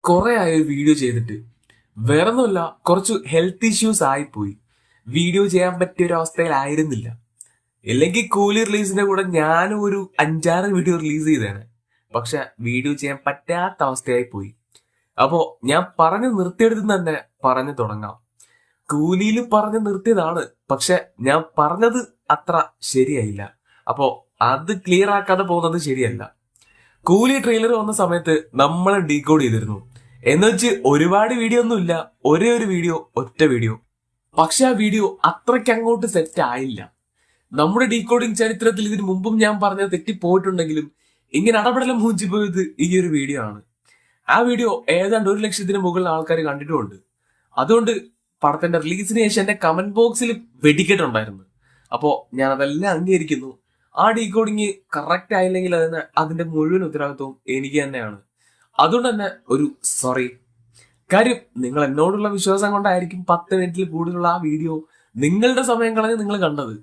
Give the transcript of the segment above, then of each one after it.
കുറെ ആയ വീഡിയോ ചെയ്തിട്ട്. വേറെ ഒന്നുമില്ല കുറച്ച് ഹെൽത്ത് ഇഷ്യൂസ് ആയിപ്പോയി. വീഡിയോ ചെയ്യാൻ പറ്റിയ ഒരു അവസ്ഥയിലായിരുന്നില്ല. ഇല്ലെങ്കിൽ കൂലി റിലീസിന്റെ കൂടെ ഞാനും ഒരു അഞ്ചാറ് വീഡിയോ റിലീസ് ചെയ്തേനെ പക്ഷെ വീഡിയോ ചെയ്യാൻ പറ്റാത്ത അവസ്ഥയായി പോയി അപ്പോ ഞാൻ പറഞ്ഞു നിർത്തിയെടുത്ത് തന്നെ പറഞ്ഞു തുടങ്ങാം. കൂലിയിൽ പറഞ്ഞു നിർത്തിയതാണ്. പക്ഷെ ഞാൻ പറഞ്ഞത് അത്ര ശരിയായില്ല. അപ്പോ അത് ക്ലിയർ ആക്കാതെ പോകുന്നത് ശരിയല്ല. കൂലി ട്രെയിലർ വന്ന സമയത്ത് നമ്മളെ ഡീകോഡ് ചെയ്തിരുന്നു. എന്ന് വെച്ച് ഒരുപാട് വീഡിയോ ഒന്നും ഇല്ല ഒരേ ഒരു വീഡിയോ ഒറ്റ വീഡിയോ പക്ഷെ ആ വീഡിയോ അത്രയ്ക്ക് അങ്ങോട്ട് സെറ്റ് ആയില്ല. നമ്മുടെ ഡീകോഡിംഗ് ചരിത്രത്തിൽ ഇതിനു മുമ്പും ഞാൻ പറഞ്ഞത് തെറ്റിപ്പോയിട്ടുണ്ടെങ്കിലും ഇങ്ങനെ അടപടലം മൂഞ്ചി പോയത് ഈ ഒരു വീഡിയോ ആണ്. ആ വീഡിയോ ഏതാണ്ട് ഒരു ലക്ഷത്തിന് മുകളിൽ ആൾക്കാർ കണ്ടിട്ടുമുണ്ട്. അതുകൊണ്ട് പടത്തിന്റെ റിലീസിന് ശേഷം എന്റെ കമന്റ് ബോക്സിൽ വെടിക്കെട്ടുണ്ടായിരുന്നു അപ്പോ ഞാൻ അതെല്ലാം അംഗീകരിക്കുന്നു. ആ ഡീകോഡിങ് കറക്റ്റ് ആയില്ലെങ്കിൽ അതിന് അതിന്റെ മുഴുവൻ ഉത്തരവാദിത്വവും എനിക്ക് തന്നെയാണ്. അതുകൊണ്ട് തന്നെ ഒരു സോറി കാര്യം നിങ്ങൾ എന്നോടുള്ള വിശ്വാസം കൊണ്ടായിരിക്കും പത്ത് മിനിറ്റിൽ കൂടുതലുള്ള ആ വീഡിയോ നിങ്ങളുടെ സമയം കളഞ്ഞ് നിങ്ങൾ കണ്ടത്.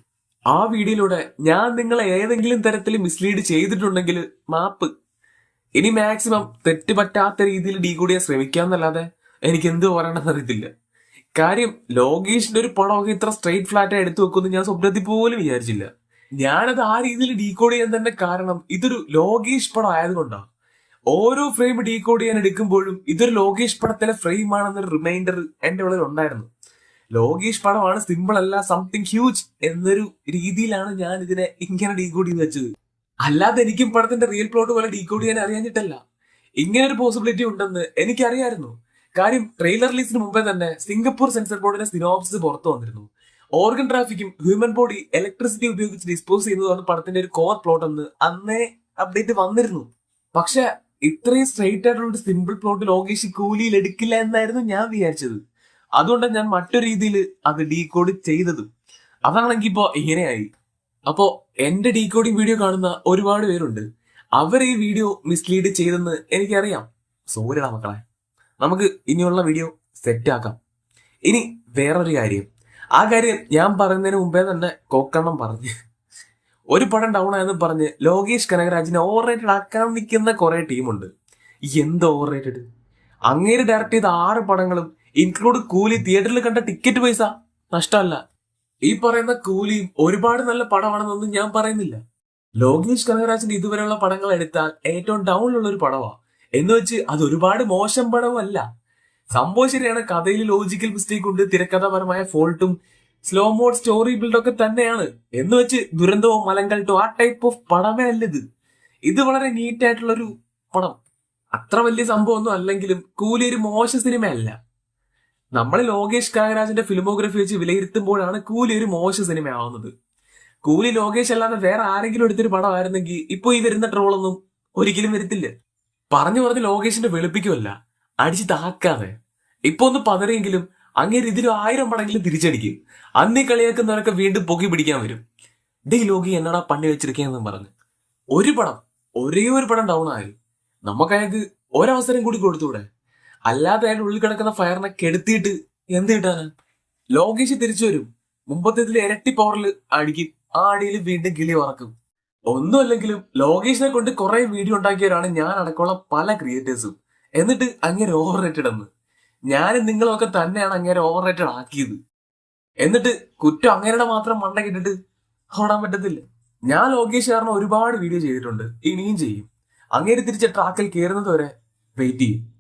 ആ വീഡിയോയിലൂടെ ഞാൻ നിങ്ങളെ ഏതെങ്കിലും തരത്തിൽ മിസ്ലീഡ് ചെയ്തിട്ടുണ്ടെങ്കിൽ മാപ്പ്. ഇനി മാക്സിമം തെറ്റ് പറ്റാത്ത രീതിയിൽ ഡീകോഡ് ചെയ്യാൻ ശ്രമിക്കാന്നല്ലാതെ എനിക്ക് എന്ത് പറയണമെന്ന് അറിയത്തില്ല. കാര്യം ലോകേഷിന്റെ ഒരു പടമൊക്കെ ഇത്ര സ്ട്രെയിറ്റ് ഫ്ലാറ്റ് എടുത്തു വെക്കുമെന്ന് ഞാൻ സ്വപ്നത്തിൽ പോലും വിചാരിച്ചില്ല. ഞാനത് ആ രീതിയിൽ ഡീകോഡ് ചെയ്യാൻ തന്നെ കാരണം ഇതൊരു ലോകേഷ് പടം ആയതുകൊണ്ടാണ് ഓരോ ഫ്രെയിം ഡീകോഡ് ചെയ്യാൻ എടുക്കുമ്പോഴും ഇതൊരു ലോകേഷ് പടത്തിലെ ഫ്രെയിം ആണെന്നൊരു റിമൈൻഡർ എന്റെ ഉള്ളിൽ ഉണ്ടായിരുന്നു. ലോകേഷ് പടമാണ് സിമ്പിൾ അല്ല സംതിങ് ഹ്യൂജ് എന്നൊരു രീതിയിലാണ് ഞാൻ ഇതിനെ ഇങ്ങനെ ഡീകോഡ് ചെയ്ത് വെച്ചത്. അല്ലാതെ എനിക്കും പടത്തിന്റെ റിയൽ പ്ലോട്ട് പോലെ ഡീകോഡ് ചെയ്യാൻ അറിയാഞ്ഞിട്ടല്ല. ഇങ്ങനെ ഒരു പോസിബിലിറ്റി ഉണ്ടെന്ന് എനിക്കറിയായിരുന്നു. കാര്യം ട്രെയിലർ റിലീസിന് മുമ്പേ തന്നെ സിംഗപ്പൂർ സെൻസർ ബോർഡിന്റെ സിനോപ്സിസ് പുറത്തു വന്നിരുന്നു. ഓർഗൻ ട്രാഫിക്കും ഹ്യൂമൻ ബോഡി ഇലക്ട്രിസിറ്റി ഉപയോഗിച്ച് ഡിസ്പോസ് ചെയ്യുന്നതാണ് പടത്തിന്റെ ഒരു കോർ പ്ലോട്ട് എന്ന് അന്നേ അപ്ഡേറ്റ് വന്നിരുന്നു. പക്ഷെ ഇത്രയും സ്ട്രെയിറ്റ് ആയിട്ടുള്ള ഒരു സിമ്പിൾ പ്ലോട്ട് ലോകേഷ് കൂലിയിൽ എടുക്കില്ല എന്നായിരുന്നു ഞാൻ വിചാരിച്ചത്. അതുകൊണ്ടാണ് ഞാൻ മറ്റൊരു രീതിയിൽ അത് ഡീകോഡ് ചെയ്തത്. അതാണെങ്കിൽ ഇപ്പോ ഇങ്ങനെയായി. അപ്പോ എന്റെ ഡീകോഡിംഗ് വീഡിയോ കാണുന്ന ഒരുപാട് പേരുണ്ട്. അവർ ഈ വീഡിയോ മിസ്ലീഡ് ചെയ്തെന്ന് എനിക്കറിയാം. സോറിടാ മക്കളെ. നമുക്ക് ഇനിയുള്ള വീഡിയോ സെറ്റ് ആക്കാം. ഇനി വേറൊരു കാര്യം. ആ കാര്യം ഞാൻ പറയുന്നതിന് മുമ്പേ തന്നെ കോക്കണ്ണം പറഞ്ഞു. ഒരു പടം ഡൗൺ ആയെന്ന് പറഞ്ഞ് ലോകേഷ് കനകരാജിനെ ഓവർ റേറ്റഡ് ആക്കാൻ നിൽക്കുന്ന കുറെ ടീമുണ്ട് എന്ത് ഓവർ റേറ്റഡ് അങ്ങേര് ഡയറക്ട് ചെയ്ത ആറ് പടങ്ങളും ഇൻക്ലൂഡ് കൂലി തിയേറ്ററിൽ കണ്ട ടിക്കറ്റ് പൈസ നഷ്ടമല്ല. ഈ പറയുന്ന കൂലിയും ഒരുപാട് നല്ല പടമാണെന്നൊന്നും ഞാൻ പറയുന്നില്ല. ലോകേഷ് കനകരാജിന്റെ ഇതുവരെയുള്ള പടങ്ങൾ എടുത്താൽ ഏറ്റവും ഡൗണിലുള്ള ഒരു പടമാണ് എന്ന് വെച്ച് അത് ഒരുപാട് മോശം പടവും അല്ല സംഭവം ശരിയാണ് കഥയിൽ ലോജിക്കൽ മിസ്റ്റേക്ക് ഉണ്ട് തിരക്കഥാപരമായ ഫോൾട്ടും സ്ലോ മോഡ് സ്റ്റോറി ബിൽഡ് ഒക്കെ തന്നെയാണ്. എന്ന് വെച്ച് ദുരന്തവും മലങ്കൾട്ടോ ആ ടൈപ്പ് ഓഫ് പടമേ അല്ലത് ഇത്. ഇത് വളരെ നീറ്റ് ആയിട്ടുള്ള ഒരു പടം. അത്ര വലിയ സംഭവമൊന്നും അല്ലെങ്കിലും കൂലി ഒരു മോശ സിനിമയല്ല. നമ്മൾ ലോകേഷ് കാഗരാജിന്റെ ഫിലിമോഗ്രഫി വെച്ച് വിലയിരുത്തുമ്പോഴാണ് കൂലി ഒരു മോശ സിനിമയാവുന്നത്. കൂലി ലോകേഷ് അല്ലാതെ വേറെ ആരെങ്കിലും എടുത്തൊരു പടമായിരുന്നെങ്കിൽ ഇപ്പൊ ഈ വരുന്ന ട്രോളൊന്നും ഒരിക്കലും വരത്തില്ല. പറഞ്ഞു പറഞ്ഞ് ലോകേഷിന്റെ വെളുപ്പിക്കുമല്ല അടിച്ച് താക്കാതെ. ഇപ്പൊ ഒന്ന് പതറിയെങ്കിലും അങ്ങേര് ഇതിലും ആയിരം പടെങ്കിലും തിരിച്ചടിക്കും. അന്നീ കളിയാക്കുന്നവരൊക്കെ വീണ്ടും പൊക്കി പിടിക്കാൻ വരും. ഡേ ലോകി എന്നടാ പണി വെച്ചിരിക്കുകയെന്നും പറഞ്ഞു. ഒരു പടം ഒരേ ഒരു പടം ഡൗൺ ആയി. നമുക്ക് അയാൾക്ക് ഒരവസരം കൂടി കൊടുത്തൂടെ അല്ലാതെ അയാൾ ഉള്ളിൽ കിടക്കുന്ന ഫയറിനെ കെടുത്തിയിട്ട് എന്ത് കിട്ടാന്? ലോകേഷ് തിരിച്ചു വരും. മുമ്പത്തേതിൽ ഇരട്ടി പവറിൽ അടിക്കും. ആ അടിയിൽ വീണ്ടും കിളി വറക്കും. ഒന്നുമല്ലെങ്കിലും ലോകേഷിനെ കൊണ്ട് കുറെ വീഡിയോ ഉണ്ടാക്കിയവരാണ് ഞാൻ അടക്കമുള്ള പല ക്രിയേറ്റേഴ്സും എന്നിട്ട് അങ്ങനെ ഓവർ റേറ്റഡ് എന്ന്. ഞാനും നിങ്ങളൊക്കെ തന്നെയാണ് അങ്ങനെ ഓവർ റേറ്റഡ് ആക്കിയത്. എന്നിട്ട് കുറ്റം അങ്ങേരുടെ മാത്രം മണ്ടക്കിട്ടിട്ട് ഓടാൻ പറ്റത്തില്ല. ഞാൻ ലോകേഷ് കാരണം ഒരുപാട് വീഡിയോ ചെയ്തിട്ടുണ്ട്. ഇനിയും ചെയ്യും. അങ്ങേര് തിരിച്ച ട്രാക്കിൽ കയറുന്നത് വരെ വെയിറ്റ് ചെയ്യും.